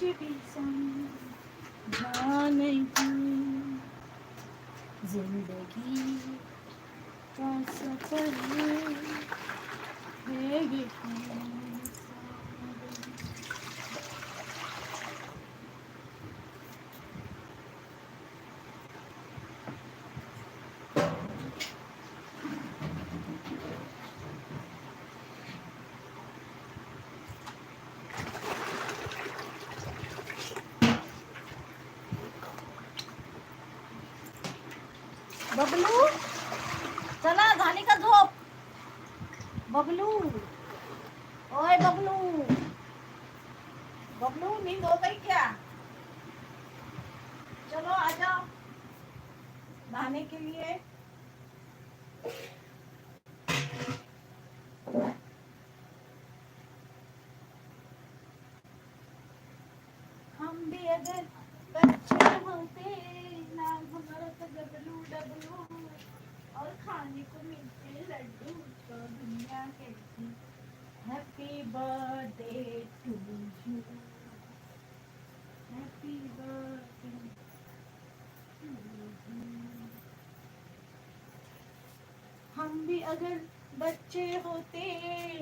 कुछ भी समझा नहीं जिंदगी का सफर है ये तेरा बबलू? चला झाली का झोप? बबलू ओए बबलू बबलू नींद हो गई क्या चलो आ जाओ नहाने के लिए हम भी अगर बच्चे होते नाम हमारा तो डबलू डबलू और खाने को मिलते लड्डू तो दुनिया कहती happy birthday to you happy birthday हम भी अगर बच्चे होते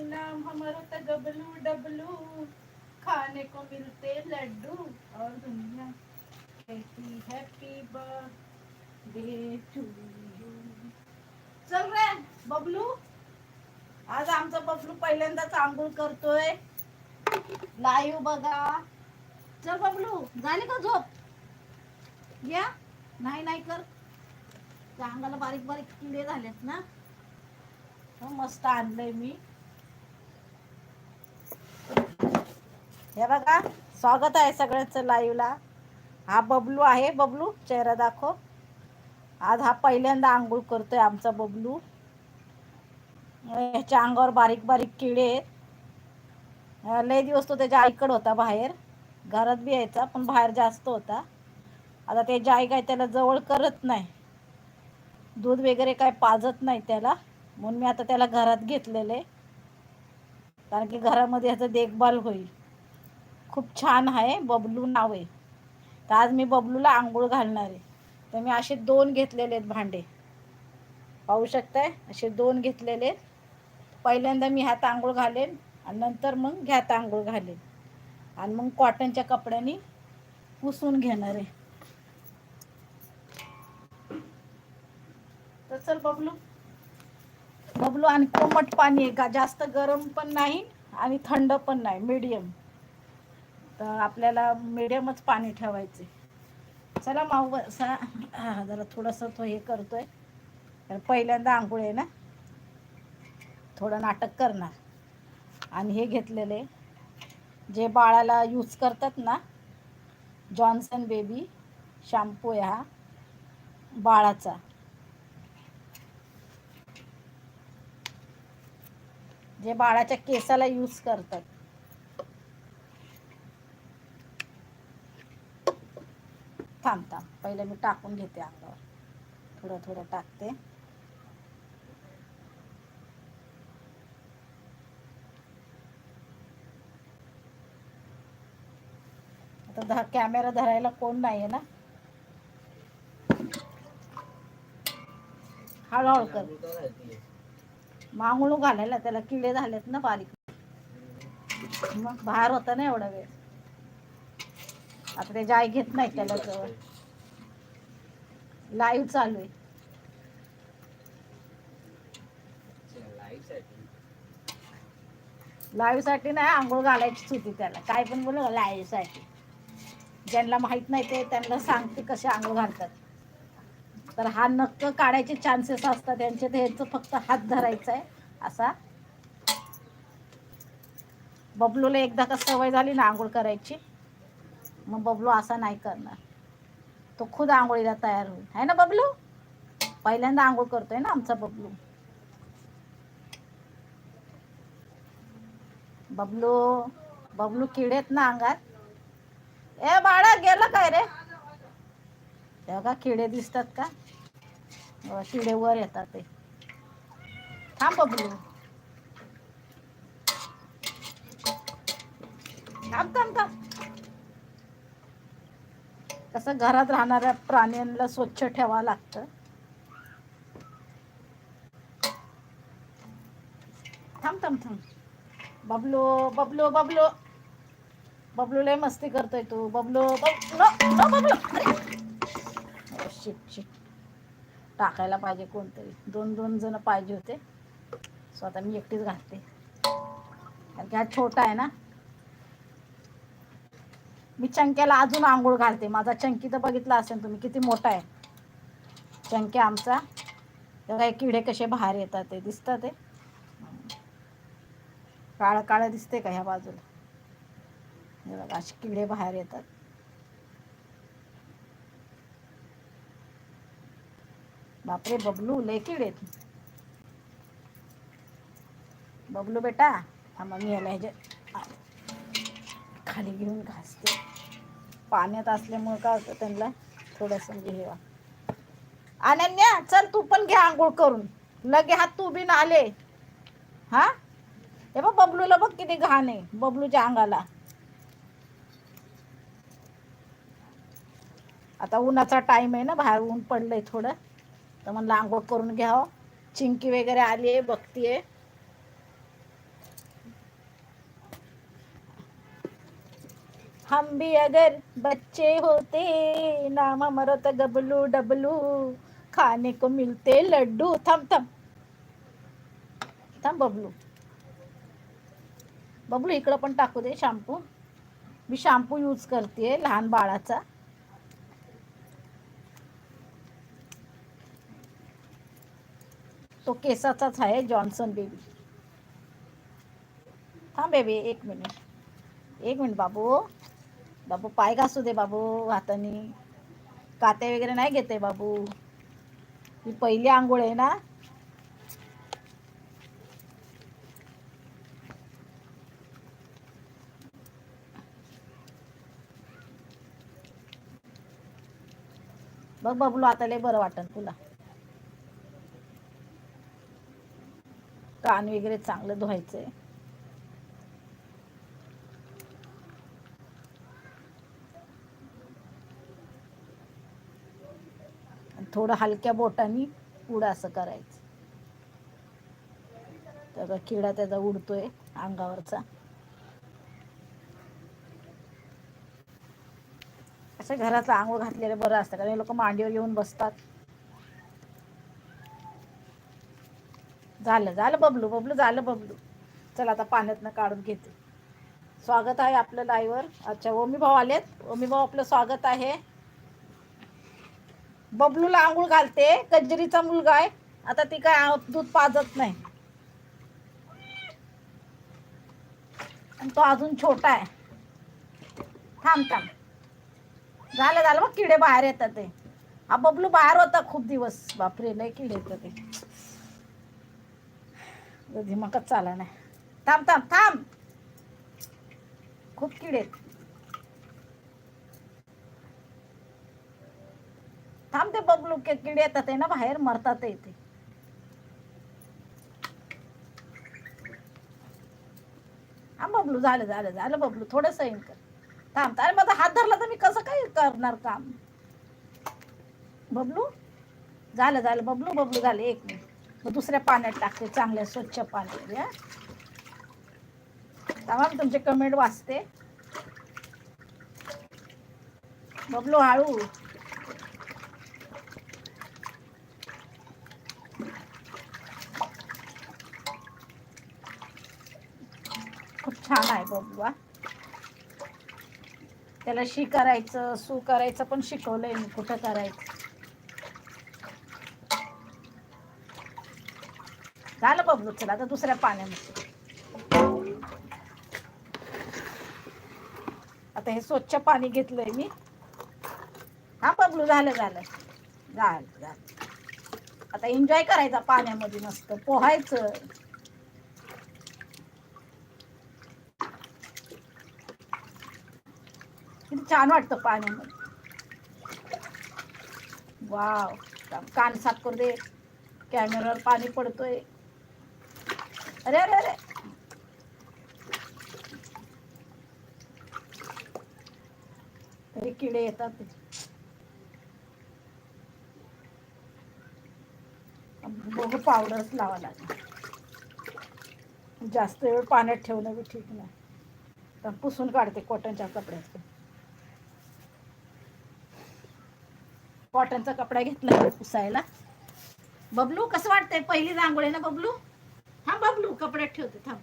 नाम हमारा तो गबलू डबलू खाने को मिलते लड्डू और दुनिया कहती हैप्पी बर्थडे टू यू चल रे बबलू आज आमचा बबलू पहिल्यांदाच आंघोळ करतोय। लाईव्ह बघा। चल बबलू झाली का झोप? या? नाही नाही कर. अंगाला बारीक बारीक किडे झालेत ना? हो, मस्त आणलंय मी. हे बघा स्वागत आहे सगळ्याच लाईव्हला हा बबलू आहे. बबलू चेहरा दाखव. आज हा पहिल्यांदा आंघोळ करतोय आमचा बबलू. ह्याच्या अंगावर बारीक बारीक किडे आहेत. लय दिवस तो त्याच्या आईकडे होता बाहेर. घरात बी यायचा पण बाहेर जास्त होता. आता त्याची आई काय त्याला जवळ करत नाही. दूध वगैरे काय पाजत नाही त्याला. म्हणून मी आता त्याला घरात घेतलेले कारण की घरामध्ये ह्याचं देखभाल होईल. खूप छान आहे बबलू नाव आहे. तर आज मी बबलूला आंघोळ घालणार आहे. तर मी असे दोन घेतलेले आहेत भांडे. पाहू शकताय? असे दोन घेतलेले आहेत. पहिल्यांदा मी ह्यात आंघोळ घालेन आणि नंतर मग घ्यात आंघोळ घालेन. आणि मग कॉटनच्या कपड्याने पुसून घेणार आहे. तर चल बबलू. बबलू आणि कोमट पाणी आहे का? जास्त गरम पण नाही आणि थंड पण नाही मीडियम तर आपल्याला मीडियमच पाणी ठेवायचे चला माऊ बसा जरा थोडंसं तो हे करतोय. तर पहिल्यांदा आंघोळ आहे ना? थोडं नाटक करणार. आणि हे घेतलेले जे बाळाला यूज करतात ना जॉन्सन बेबी शॅम्पू आहे हा बाळाचा. जे बाळाच्या केसाला यूज करतात. थांब थांब. पहिले मी टाकून घेते अंगावर. थोडं थोडं टाकते. आता कॅमेरा धरायला कोण नाही आहे ना? हळूहळू कर. मांगळू घालायला त्याला किडे झालेत ना बारीक. मग बाहेर होता ना एवढा वेळ. आता त्याची आई घेत नाही त्याला जवळ. लाईव्ह चालू आहे. लाईव्हसाठी नाही आंघोळ घालायचीच होती त्याला. काय पण बोल लाईव्हसाठी. ज्यांना माहीत नाही ते त्यांना सांगते कसे आंघोळ घालतात. तर हा नक्क काढायचे चान्सेस असतात. त्यांचे ह्याचं फक्त हात धरायचा आहे. असा. बबलूला एकदा का सवय झाली ना आंघोळ करायची. मग बबलू असा नाही करणार. तो खुद आंघोळीला तयार होईल. आहे ना बबलू? पहिल्यांदा आंघोळ करतोय ना आमचा बबलू? बबलू बबलू किडेत ना अंगात? ए बाळा गेलं काय रे? तेव्हा का किडे दिसतात का? किडे वर येतात ते. थांब बबलू. थांब थांब थांब. कसं घरात राहणाऱ्या प्राण्यांना स्वच्छ ठेवावं लागतं. थांब थांब थांब. बबलो बबलो बबलो. बबलू लय मस्ती करतोय तू. बबलो बबलो. बबलो शिट शिट टाकायला पाहिजे कोणतरी. दोन दोन जण पाहिजे होते. स्वतः मी एकटीच घालते. कारण की हा छोटा आहे ना. मी चंक्याला अजून आंघोळ घालते. माझा चंकी तर बघितला असेल तुम्ही किती मोठा आहे. चंक्या आमचा. काही किडे कसे बाहेर येतात ते दिसतात ते. काळं काळं दिसते का ह्या बाजूला? असे किडे बाहेर येतात. बापरे बबलू लय आहेत. बबलू बेटा थांबा मी याला ह्याच्या खाली घेऊन घासते. पाण्यात असल्यामुळे काय होतं त्यांना? थोडंसं म्हणजे हे अनन्या चल तू पण घे आंघोळ करून. लगे हात तू बी आले हा? हे बघ बबलूला बघ किती घाण आहे बबलूच्या अंगाला. आता उन्हाचा टाइम आहे ना बाहेर ऊन पडलंय थोडं. तर म्हणलं आंघोळ करून घ्यावं. चिंकी वगैरे आली आहे बघतीये. हम भी अगर बच्चे होते नाम अमरत गबलू डबलू खाने को मिलते लड्डू थम थम. थम बबलू. बबलू इकडं पण टाकू दे शॅम्पू मी शॅम्पू यूज करते लहान बाळाचा. तो केसाचाच आहे जॉन्सन बेबी. थांब बेबी एक मिनिट. एक मिनिट बाबू. बाबू पाय घासू दे बाबू हाताने. काते वगैरे नाही घेते बाबू. ही पहिली आंघोळ आहे ना? बघ बबलू आता लय बरं वाटन तुला. कान वगैरे चांगलं धुवायचंय. थोडं हलक्या बोटानी उडा असं करायचं. त्याचा किडा त्याचा उडतोय अंगावरचा. असं घरातलं आंघोळ घातलेलं बरं असतं कारण लोक मांडीवर येऊन बसतात. झालं झालं बबलू बबलू झालं बबलू. चल आता पाण्यातनं काढून घेते. स्वागत आहे आपलं लाईवर अच्छा ओमी भाऊ आलेत. ओमी भाऊ आपलं स्वागत आहे. बबलूला आंघोळ घालते. कंजरीचा मुलगा आहे. आता ती काय दूध पाजत नाही. आणि तो अजून छोटा आहे. थांब थांब. झालं झालं मग किडे बाहेर येतात ते. हा बबलू बाहेर होता खूप दिवस. बापरे लय किडे येतात ते. दिमागच चाला नाही. थांब थांब थांब. खूप किडे थांब ते बबलू किडे येतात ते ना बाहेर मरतात ते. इथे हा बबलू झालं झालं झालं बबलू थोडं सैन कर. थांब. अरे माझा हात धरला तर मी कसं काय करणार काम? बबलू? झालं झालं बबलू बबलू झालं एक मिनिट. दुसऱ्या पाण्यात टाकते चांगल्या स्वच्छ पाण्यात या मी तुमचे कमेंट वाचते. बबलू हळू. बबलू त्याला शी करायचं सू करायचं पण शिकवलंय मी कुठं करायचं. झालं बबलू चला आता दुसऱ्या पाण्यामध्ये. आता हे स्वच्छ पाणी घेतलंय मी. हा बबलू झालं झालं. झालं झालं. आता एन्जॉय करायचा पाण्यामध्ये मस्त पोहायचं. किती छान वाटतं पाण्यामध्ये. वाव कान साफ करू दे. कॅमेरावर पाणी पडतोय. अरे अरे अरे. तरी किडे येतात ते. बघू पावडरच लावा लागेल. जास्त वेळ पाण्यात ठेवणं बी ठीक नाही. तर पुसून काढते कॉटनच्या कपड्यात. कॉटनचा कपडा घेतला पुसायला. बबलू कसं वाटतंय? पहिली रांगोळी ना बबलू? थांब बबलू कपड्यात ठेवते थांब.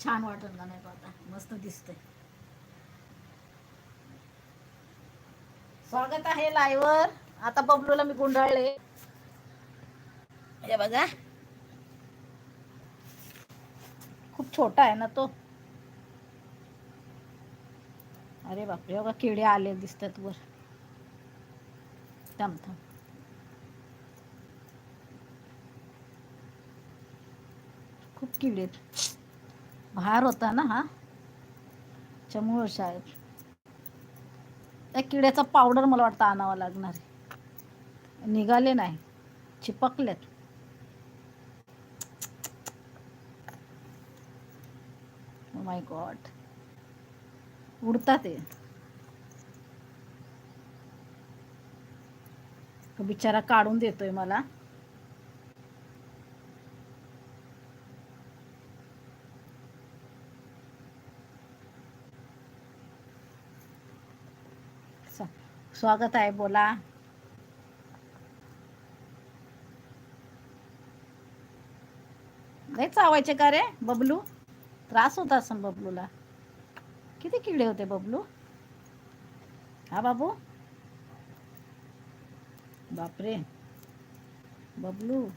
छान वाटत का नाही आता? मस्त दिसतंय. स्वागत आहे लायवर आता बबलूला मी गुंडाळले. हे बघा. खूप छोटा आहे ना तो. अरे बापरे बघा किडे आले दिसतात वर. थांब थांब. खूप किडे आहेत. भार होता ना हा? त्यामुळं शाळेत. त्या किड्याचा पावडर मला वाटतं आणावा लागणार आहे. निघाले नाही. चिपकलेत. Oh माय गॉड उडतात ते बिचारा काढून देतोय मला स- स्वागत आहे बोला. लय चावायचे का रे बबलू? त्रास होता असं बबलूला. किती किडे होते बबलू? हा बाबू? बापरे. बबलू?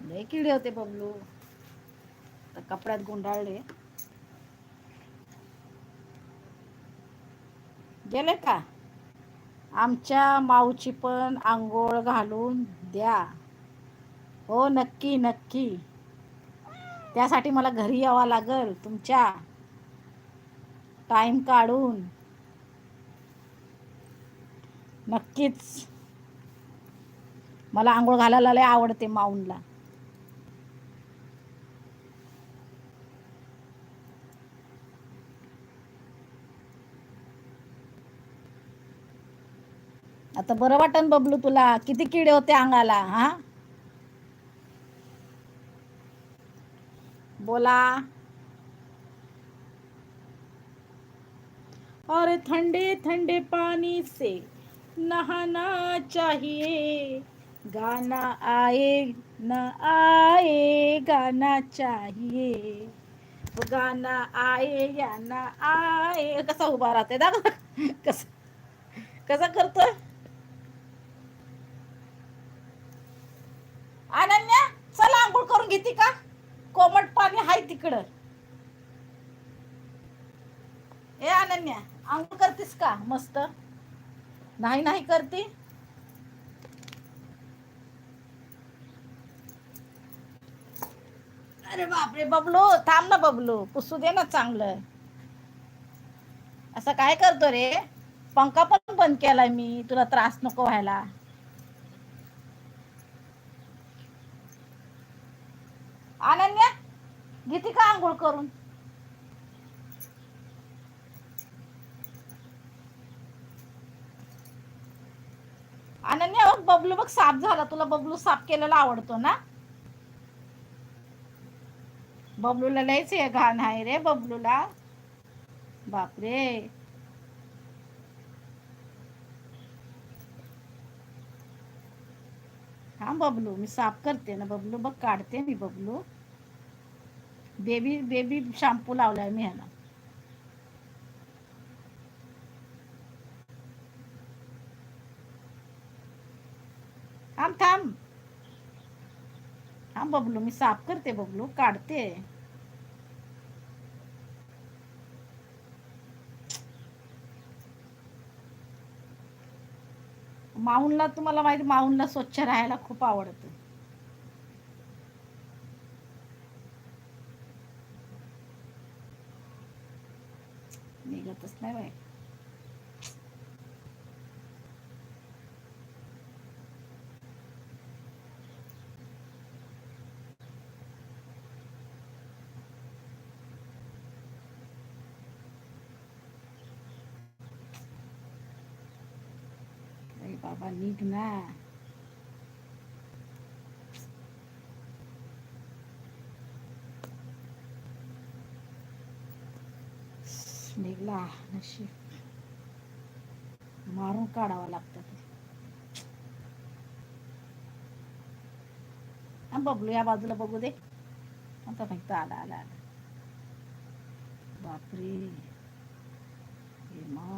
लय किडे होते बबलू. तर कपड्यात गुंडाळले. गेले का? आमच्या माऊची पण आंघोळ घालून द्या. हो नक्की नक्की. त्यासाठी मला घरी यावं लागल तुमच्या. टाईम काढून. नक्कीच. मला आंघोळ घालायला लय आवडते माऊनला आता बरं वाटन बबलू तुला. किती किडे होते अंगाला हा? बोला. और ठंडे ठंडे पानी से नहाना चाहिए. गाना आए न आए गाना चाहिए. गाना आए या ना आए. कसा उभा राहते दादा कसा कसा करतोय अनन्या घेते का? कोमट पाणी हाय तिकडं. ए अनन्या आंघोळ करतेस का? मस्त. नाही नाही करते. अरे बापरे बबलू थांब ना बबलू. पुसू दे ना चांगलं. असं काय करतो रे? पंखा पण बंद केलाय मी. तुला त्रास नको व्हायला. अनन्या घेते का आंघोळ करून? अनन्या बघ बबलू बघ साफ झाला. तुला बबलू साफ केलेला आवडतो ना? बबलूला लयच हे घाण आहे रे बबलूला. बापरे. हा बबलू मी साफ करते ना बबलू. बघ काढते मी बबलू. बेबी बेबी शॅम्पू लावलाय मी ह्याला थांब थांब. थांब बबलू मी साफ करते बबलू काढते. माऊनला तुम्हाला माहिती माऊनला स्वच्छ राहायला खूप आवडतं. निघतच नाही बाई अरे बाबा निघ ना नशीब मारून काढावा लागतं ते. बबलू या बाजूला बघू दे. आता फक्त आला आला आला. बापरे. हे मा.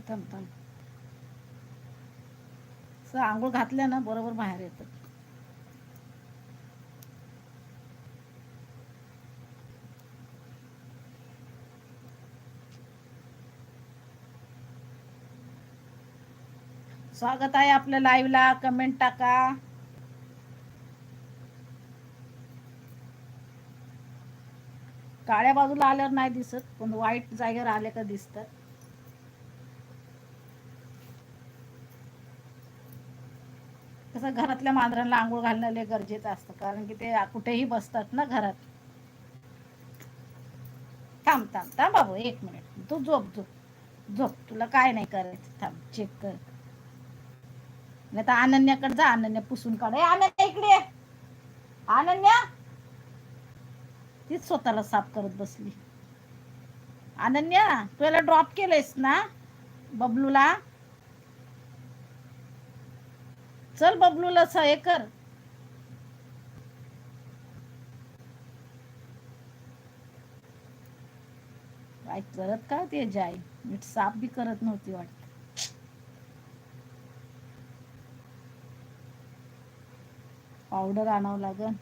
थांब थांब. असं आंघोळ घातल्या ना बरोबर बाहेर येतात स्वागत आहे आपल्या लाईव्हला कमेंट टाका. काळ्या बाजूला आल्यावर नाही दिसत पण वाईट जागेवर आले का दिसतात. कसं घरातल्या मांजरांना आंघोळ घालणं लय गरजेचं असतं कारण की ते कुठेही बसतात ना घरात. थांब थांब थांब बाबू एक मिनिट तू झोप झोप. झोप तुला काय नाही करायचं. थांब चेक कर. नाही तर अनन्याकडे जा अनन्या पुसून काढ. अनन्या इकडे अनन्या तीच स्वतःला साफ करत बसली. अनन्या तू याला ड्रॉप केलंयस ना बबलूला? चल बबलूला स- हे कर. काय करत काय ते जाय नीट साफ बी करत नव्हती वाटत. पावडर आणावं लागेल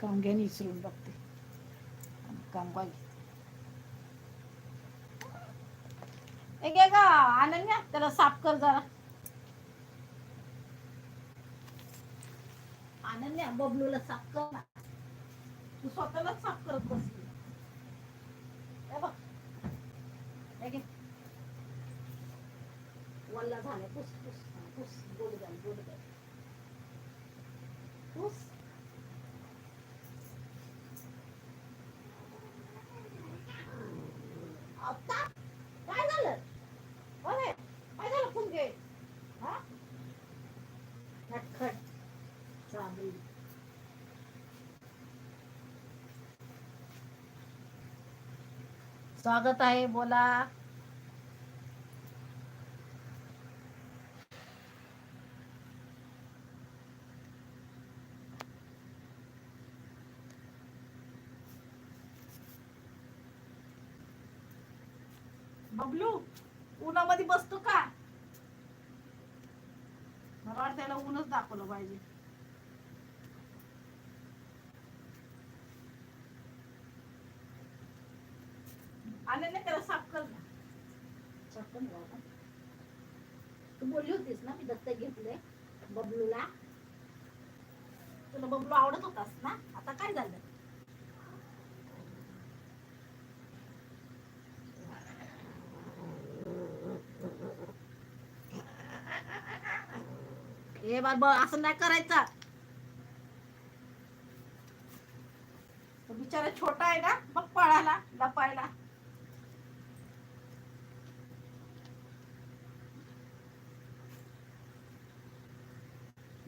कांग्याने विसरून बघते. कांगा एक आहे का त्याला साफ कर जरा. अनन्या बबलूला साफ कर ना. तू स्वतःलाच साफ करत बसली. वल्ला झालाय. पुस पुस पुस गोड घाल गोड घाल पुस आता काय झालं अरे काय झालं फुलगे हा खटखट चालू स्वागत आहे बोला. बबलू उन्हामध्ये बसतो का? मला वाटतं त्याला ऊनच दाखवलं पाहिजे आले ना त्याला साफ कर ना पण जाऊ ना तू बोलली होतीस ना मी दत्तक घेतलंय बबलूला. तुला बबलू आवडत होतास ना? आता काय झालं? ए बाबा असं नाही करायचं. बिचारा छोटा आहे ना मग पळाला लपायला.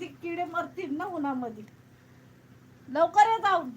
ते किडे मरतील ना उन्हामध्ये. लवकर ये जाऊन.